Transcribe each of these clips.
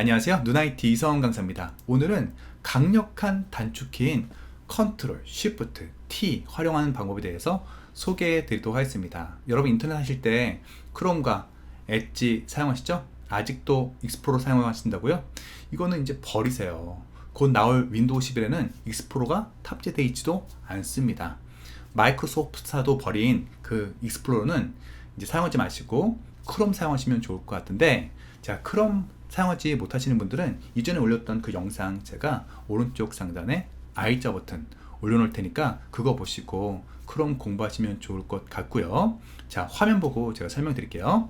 안녕하세요. 누나이티 이성원 강사입니다. 오늘은 강력한 단축키인 컨트롤, 쉬프트, T 활용하는 방법에 대해서 소개해 드리도록 하겠습니다. 여러분 인터넷 하실 때 크롬과 엣지 사용하시죠? 아직도 익스플로러 사용하신다고요? 이거는 이제 버리세요. 곧 나올 윈도우 11에는 익스플로러가 탑재되어 있지도 않습니다. 마이크로소프트사도 버린 그 익스플로러는 이제 사용하지 마시고 크롬 사용하시면 좋을 것 같은데 자 크롬 사용하지 못하시는 분들은 이전에 올렸던 그 영상 제가 오른쪽 상단에 I자 버튼 올려놓을 테니까 그거 보시고 크롬 공부하시면 좋을 것 같고요. 자 화면 보고 제가 설명드릴게요.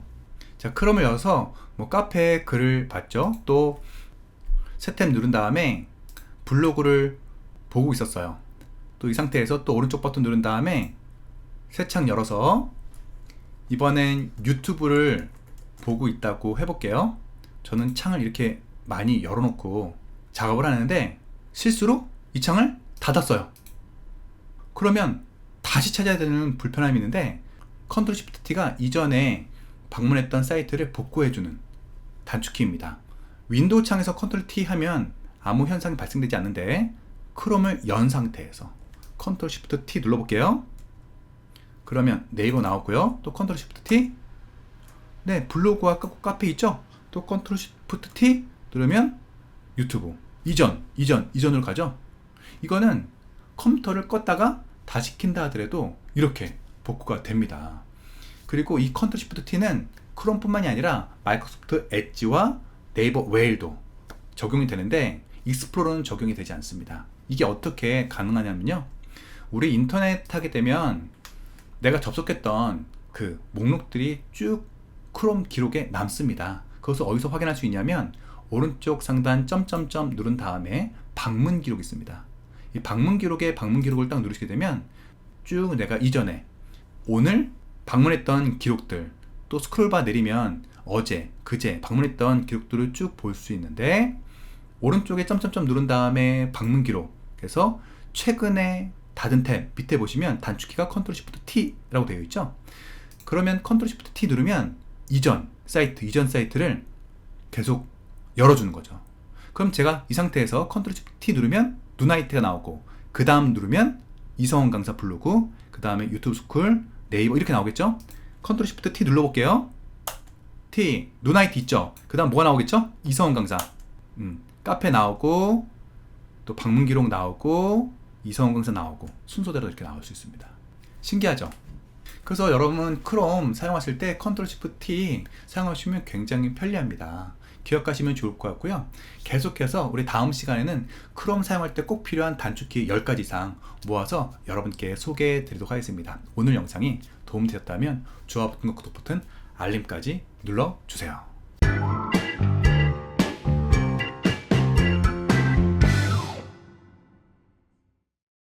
자 크롬을 열어서 뭐 카페 글을 봤죠. 또새탭 누른 다음에 블로그를 보고 있었어요. 또 이 상태에서 또 오른쪽 버튼 누른 다음에 새 창 열어서 이번엔 유튜브를 보고 있다고 해볼게요. 저는 창을 이렇게 많이 열어놓고 작업을 하는데 실수로 이 창을 닫았어요. 그러면 다시 찾아야 되는 불편함이 있는데 컨트롤 시프트 T가 이전에 방문했던 사이트를 복구해주는 단축키입니다. 윈도우 창에서 컨트롤 T 하면 아무 현상이 발생되지 않는데 크롬을 연 상태에서 컨트롤 시프트 T 눌러볼게요. 그러면 네이버 나오고요. 또 컨트롤 시프트 T. 네, 블로그와 카- 카페 있죠? 또 컨트롤 시프트 T 누르면 유튜브. 이전, 이전, 이전으로 가죠. 이거는 컴퓨터를 껐다가 다시 킨다 하더라도 이렇게 복구가 됩니다. 그리고 이 컨트롤 시프트 T는 크롬뿐만이 아니라 마이크로소프트 엣지와 네이버 웨일도 적용이 되는데 익스플로러는 적용이 되지 않습니다. 이게 어떻게 가능하냐면요. 우리 인터넷 하게 되면 내가 접속했던 그 목록들이 쭉 크롬 기록에 남습니다. 그것을 어디서 확인할 수 있냐면 오른쪽 상단 점점점 누른 다음에 방문 기록이 있습니다. 이 방문 기록에 방문 기록을 딱 누르시게 되면 쭉 내가 이전에 오늘 방문했던 기록들 또 스크롤바 내리면 어제 그제 방문했던 기록들을 쭉 볼 수 있는데 오른쪽에 점점점 누른 다음에 방문 기록 그래서 최근에 닫은 탭 밑에 보시면 단축키가 컨트롤 시프트 T라고 되어 있죠. 그러면 컨트롤 시프트 T 누르면 이전 사이트 이전 사이트를 계속 열어주는 거죠. 그럼 제가 이 상태에서 컨트롤 시프트 T 누르면 누나이트가 나오고 그 다음 누르면 이성원 강사 블로그 그 다음에 유튜브 스쿨 네이버 이렇게 나오겠죠? 컨트롤 시프트 T 눌러볼게요. T 누나이트 있죠? 그 다음 뭐가 나오겠죠? 이성원 강사 음, 카페 나오고 또 방문 기록 나오고 이성원 강사 나오고 순서대로 이렇게 나올 수 있습니다. 신기하죠? 그래서 여러분 크롬 사용하실 때 컨트롤 시프트 T 사용하시면 굉장히 편리합니다. 기억하시면 좋을 것 같고요. 계속해서 우리 다음 시간에는 크롬 사용할 때 꼭 필요한 단축키 10가지 이상 모아서 여러분께 소개해 드리도록 하겠습니다. 오늘 영상이 도움되셨다면 좋아 버튼과 구독 버튼, 알림까지 눌러 주세요.